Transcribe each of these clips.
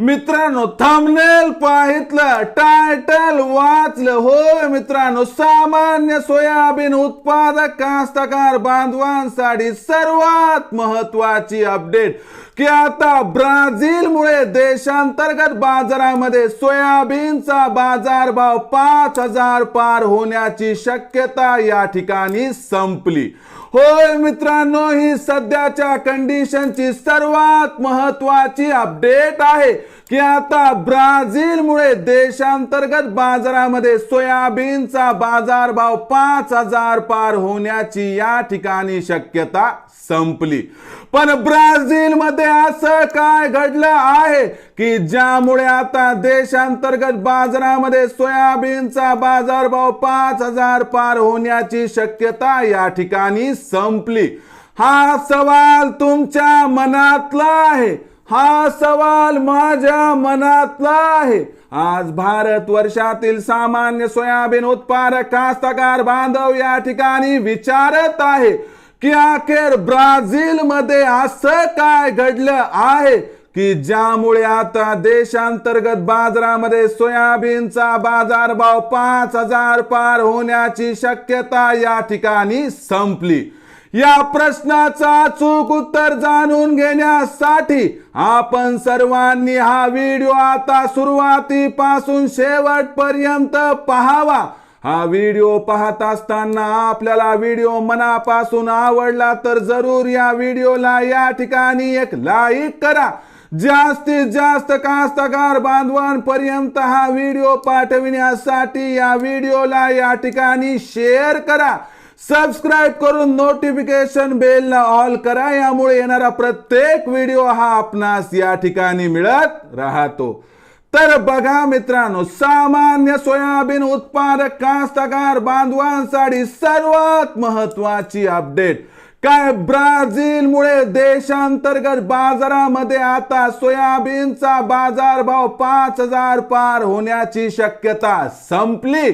मित्रांनो थांबनेल पाहितलं टायटल वाचलं. होय मित्रांनो सामान्य सोयाबीन उत्पादक कास्तकार बांधवांसाठी सर्वात महत्वाची अपडेट की आता ब्राझीलमुळे देशांतर्गत बाजारामध्ये सोयाबीनचा बाजारभाव पाच हजार पार होण्याची शक्यता या ठिकाणी संपली. होय मित्रांनो ही सध्याच्या कंडिशनची सर्वात महत्वाची अपडेट आहे. की आता ब्राझीलमुळे देशांतर्गत बाजारामध्ये सोयाबीनचा बाजारभाव पाच हजार पार होण्याची या ठिकाणी शक्यता संपली. पण ब्राझील मध्ये असं काय घडलं आहे की ज्यामुळे आता देशांतर्गत बाजारामध्ये सोयाबीनचा बाजारभाव पाच हजार पार होण्याची शक्यता या ठिकाणी संपली? हा सवाल तुमच्या मनातला आहे. हा सवाल माझ्या मनातला आहे. आज भारत वर्षातील सामान्य सोयाबीन उत्पादक कास्तकार बांधव या ठिकाणी विचारत आहे की अखेर ब्राझील मध्ये असं काय घडलं आहे की ज्यामुळे आता देशांतर्गत बाजारामध्ये सोयाबीनचा बाजारभाव पाच हजार पार होण्याची शक्यता या ठिकाणी संपली? या प्रश्नाचा अचूक उत्तर जाणून घेण्यासाठी आपण सर्वांनी हा व्हिडिओ आता सुरुवातीपासून शेवटपर्यंत पहावा. हा व्हिडिओ पाहत असताना आपल्याला व्हिडिओ मनापासून आवडला तर जरूर या व्हिडिओला या ठिकाणी एक लाईक करा. जास्तीत जास्त कास्तकार बांधवांपर्यंत हा व्हिडिओ पाठविण्यासाठी या व्हिडिओला या ठिकाणी शेअर करा. सबस्क्राईब करून नोटिफिकेशन बेलला ऑल करा. यामुळे येणारा प्रत्येक व्हिडिओ हा आपणास या ठिकाणी मिळत राहतो. तर बघा मित्रांनो सामान्य सोयाबीन उत्पादक कास्तकार बांधवांसाठी सर्वात महत्वाची अपडेट काय ब्राझीलमुळे देशांतर्गत बाजारामध्ये आता सोयाबीनचा बाजारभाव पाच हजार पार होण्याची शक्यता संपली.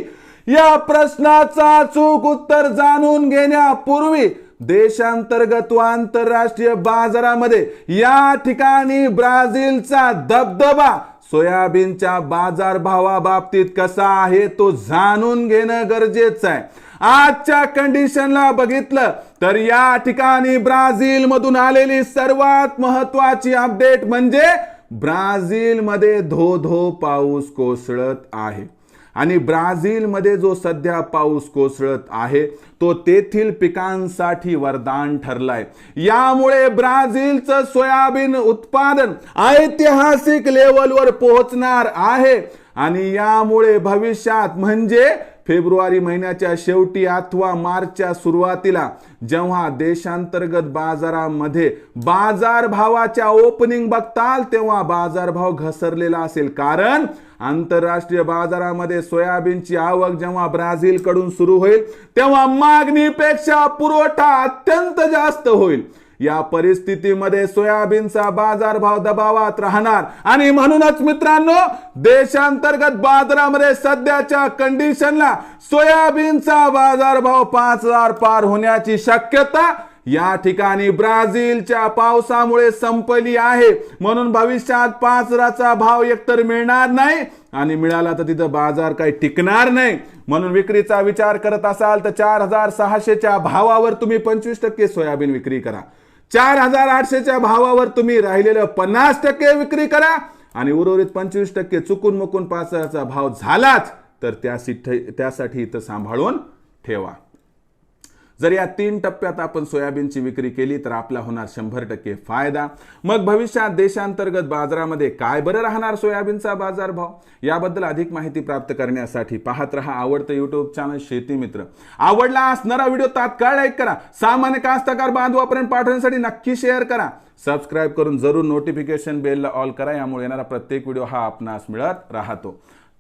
या प्रश्नाचा अचूक उत्तर जाणून घेण्यापूर्वी देशांतर्गत व आंतरराष्ट्रीय बाजारामध्ये या ठिकाणी ब्राझीलचा दबदबा सोयाबीनच्या बाजारभावाबाबतीत कसा आहे तो जाणून घेणं गरजेचं आहे. आजच्या कंडिशनला बघितलं तर या ठिकाणी ब्राझील मधून आलेली सर्वात महत्वाची अपडेट म्हणजे ब्राझील मध्ये धो धो पाऊस कोसळत आहे. आणि ब्राझीलमध्ये जो सध्या पाऊस कोसळत आहे तो तेथील पिकांसाठी वरदान ठरलाय. यामुळे ब्राझीलचं सोयाबीन उत्पादन ऐतिहासिक लेवलवर पोहोचणार आहे. आणि यामुळे भविष्यात म्हणजे फेब्रुवारी महिन्याच्या शेवटी अथवा मार्चच्या सुरुवातीला जेव्हा देशांतर्गत बाजारामध्ये बाजारभावाच्या ओपनिंग बघताल तेव्हा बाजारभाव घसरलेला असेल. कारण आंतरराष्ट्रीय बाजारामध्ये सोयाबीनची आवक जेव्हा ब्राझीलकडून सुरू होईल तेव्हा मागणीपेक्षा पुरवठा अत्यंत जास्त होईल. या परिस्थितीमध्ये सोयाबीनचा बाजारभाव दबावात राहणार. आणि म्हणूनच मित्रांनो देशांतर्गत बाजारामध्ये सध्याच्या कंडिशनला सोयाबीनचा बाजारभाव पाच हजार पार होण्याची शक्यता या ठिकाणी ब्राझीलच्या पावसामुळे संपली आहे. म्हणून भविष्यात पाच हजाराचा भाव एकतर मिळणार नाही आणि मिळाला तर तिथं बाजार काही टिकणार नाही. म्हणून विक्रीचा विचार करत असाल तर चार हजार सहाशेच्या भावावर तुम्ही पंचवीस टक्के सोयाबीन विक्री करा. चार हजार आठशेच्या भावावर तुम्ही राहिलेलं पन्नास टक्के विक्री करा. आणि उर्वरित पंचवीस टक्के चुकून मुकून पाच हजाराचा भाव झालाच तर त्यासाठी त्यासाठी इथं सांभाळून ठेवा. जर या तीन टप्प्यात आपण सोयाबीनची विक्री केली तर आपला होणार शंभर टक्के फायदा. मग भविष्यात देशांतर्गत बाजारामध्ये काय बरं राहणार सोयाबीनचा बाजारभाव? याबद्दल अधिक माहिती प्राप्त करण्यासाठी पाहत रहा आवडतं युट्यूब चॅनल शेती मित्र. आवडला असणारा व्हिडिओ तात्काळ लाईक करा. सामान्य कास्तकार बांधवापर्यंत पाठवण्यासाठी नक्की शेअर करा. सबस्क्राईब करून जरूर नोटिफिकेशन बेलला ऑल करा. यामुळे येणारा प्रत्येक व्हिडिओ हा आपणास मिळत राहतो.